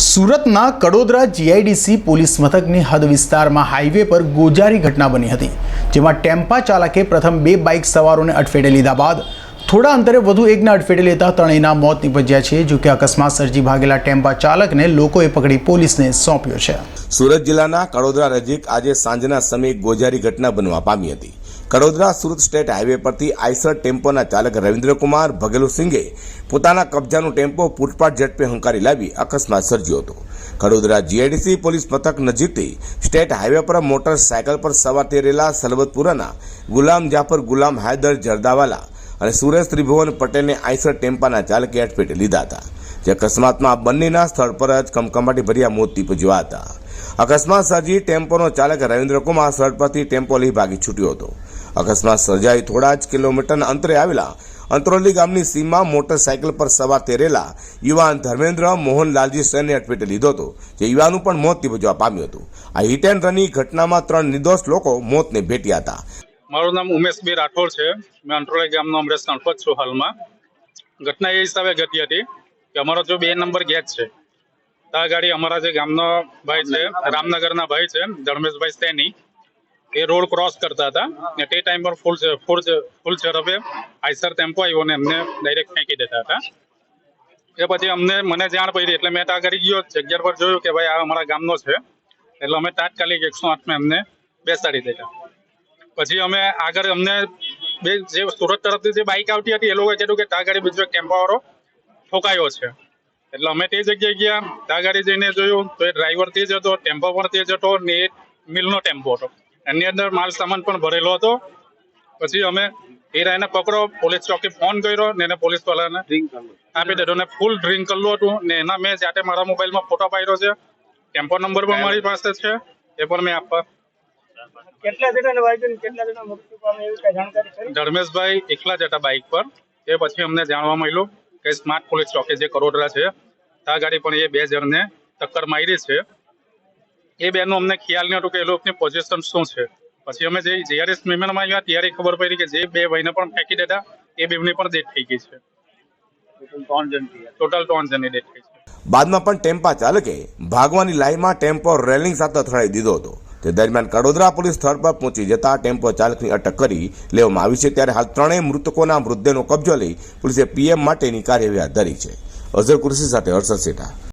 સુરતના Kadodara GIDC police મથકની હદ વિસ્તારમાં હાઈવે પર ગોજારી ઘટના બની હતી, જેમાં ટેમ્પા ચાલકે પ્રથમ બે બાઇક સવારોને અડફેટે લીધા બાદ થોડા અંતરે વધુ એકને અડફેટે લેતા ત્રણેયના મોત નીપજ્યા છે, જો કે અકસ્માત સર્જી ભાગેલા ટેમ્પા ચાલકને લોકોએ પકડી પોલીસને સોંપ્યો છે. સુરત જિલ્લાના કડોદરા નજીક આજે સાંજના સમયે ગોજારી ઘટના બનવા પામી હતી. કડોદરા સુરત સ્ટેટ હાઈવે પરથી આઈસર ટેમ્પોના ચાલક રવિન્દ્રકુમાર ભગેલુસિંગે પોતાના કબજાનું ટેમ્પો ફૂટપાથ ઝડપે હંકારી લાવી અકસ્માત સર્જ્યો હતો. કડોદરા જીઆઈડીસી પોલીસ મથક નજીકથી સ્ટેટ હાઈવે પર મોટરસાયકલ પર સવાર તેરેલા સલબતપુરાના ગુલામ જાફર ગુલામ હાયદર જરદાવાલા અને સુરેશ ત્રિભુવન પટેલને આઈસર ટેમ્પાના ચાલકે અડફેટે લીધા હતા. જે અકસ્માતમાં બંનેના સ્થળ પર જ કમકમાટી ભર્યા મોત નીપજ્યા હતા. અકસ્માત સર્જી ટેમ્પોનો ચાલક રવિન્દ્રકુમાર સ્થળ પરથી ટેમ્પો લઈ ભાગી છૂટ્યો હતો. અકસ્માત સર્જાઈ થોડા જ કિલોમીટરના અંતરે આવેલા અંતરોલી ગામની સીમમાં મોટરસાયકલ પર સવાર તેરેલા યુવાન ધર્મેન્દ્ર મોહનલાલજી સેનને અટપેટે લીધો હતો, જે યુવાનું પણ મોત નીપજવા પામ્યું હતું. આ હિટ એન્ડ રનની ઘટનામાં ત્રણ નિર્દોષ લોકો મોતને ભેટ્યા હતા. મારું નામ ઉમેશ બી રાઠોડ છે. મેં અંટ્રોલી ગામનો અમરેશ ગણપત છું હાલમાં. ઘટના એ હિસાબે ઘટી હતી કે અમારો જો બે નંબર ગેટ છે, ત્યાં ગાડી અમારા જે ગામનો ભાઈ છે, રામનગરના ભાઈ છે, ધર્મેશભાઈ સ્ટેની એ રોડ ક્રોસ કરતા હતા. ને તે ટાઈમ પર ફૂલ ફૂલ ફૂલ ઝડપે આઈસર ટેમ્પો આવ્યો ને એમને ડાયરેક્ટ ફેંકી દેતા હતા. એ પછી અમને, મને જાણ પડી એટલે મેં ત્યાં કરી ગયો જગ્યા પર જોયું કે ભાઈ આ અમારા ગામનો છે. એટલે અમે તાત્કાલિક એકસો આઠમાં અમને બેસાડી દીધા. પછી અમે આગળ અમને બે, જે સુરત તરફથી જે બાઇક આવતી હતી એ લોકોએ કીધું કે તાગાડી ગાડી બીજો એક ટેમ્પો ઠોકાયો છે. એટલે અમે તે જગ્યાએ ગયા. ત્યાં ગાડી જઈને જોયું તો એ ડ્રાઈવર તે જ હતો, ટેમ્પો પણ તે જ હતો ને એ મિલનો ટેમ્પો હતો. એની અંદર માલ સામાન પણ ભરેલો હતો. પછી અમે એ રાયને પકડો પોલીસ ચોકી ફોન કર્યો ને એને પોલીસ વાળાને આપી દીધો ને ફૂલ ડ્રિંક કરેલું હતું ને એના મેં જાતે મારા મોબાઈલમાં ફોટો પાડ્યો છે. ટેમ્પો નંબર પણ મારી પાસે છે એ પણ મેં આપવા. કેટલા જણાને વાગ્યું કેટલા જણા મૃત્યુ પામે એવી કઈ જાણકારી ખરી? ધર્મેશભાઈ એકલા જ હતા બાઇક પર. એ પછી અમને જાણવા મળ્યું કે સ્માર્ટ પોલીસ ચોકી જે કરોડરા છે ત્યાં ગાડી પણ એ બે જણને ટક્કર મારી છે. એ બેનો અમને ખ્યાલ નહોતો હતો કે એ લોકોની પોઝિશન શું છે. પછી અમે જે જ્યારે મેમનમાં આવ્યા ત્યારે ખબર પડી કે જે બે ભાઈને પણ ફેંકી દેતા એ બેની પણ ડેથ થઈ ગઈ છે. ટોટલ ત્રણ જણની ડેથ થઈ છે. બાદમાં પણ ટેમ્પા ચાલકે ભાગવાની લાઈનમાં ટેમ્પો રેલિંગ સાથે અથડાઈ દીધો હતો. તે દરમિયાન કડોદરા પોલીસ સ્થળ પર પહોંચી જતા ટેમ્પો ચાલકની અટક કરી લેવામાં આવી છે ત્યારે હાલ ત્રણેય મૃતકોના મૃતદેહનો કબજો લઈ પોલીસે પીએમ માટેની કાર્યવાહી હાથ ધરી છે. અઝર કુરશી સાથે હર્ષદ સેઠા.